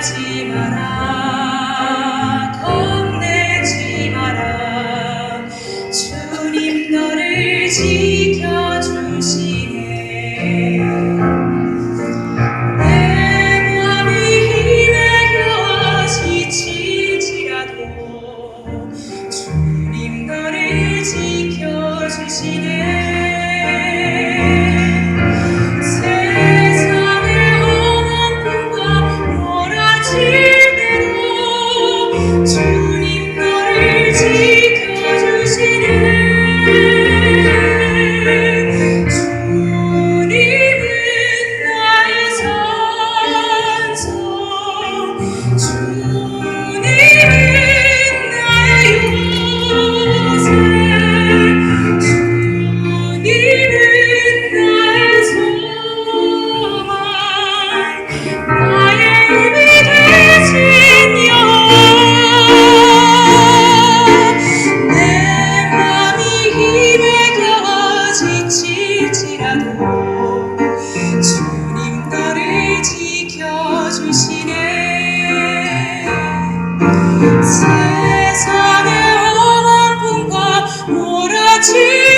지 마라. 겁내지 마라. 주님 너를 지켜주시네. 내 몸이 힘에 지치지라도 주님 너를 지켜주시네. to 세상의 하나뿐과 몰아치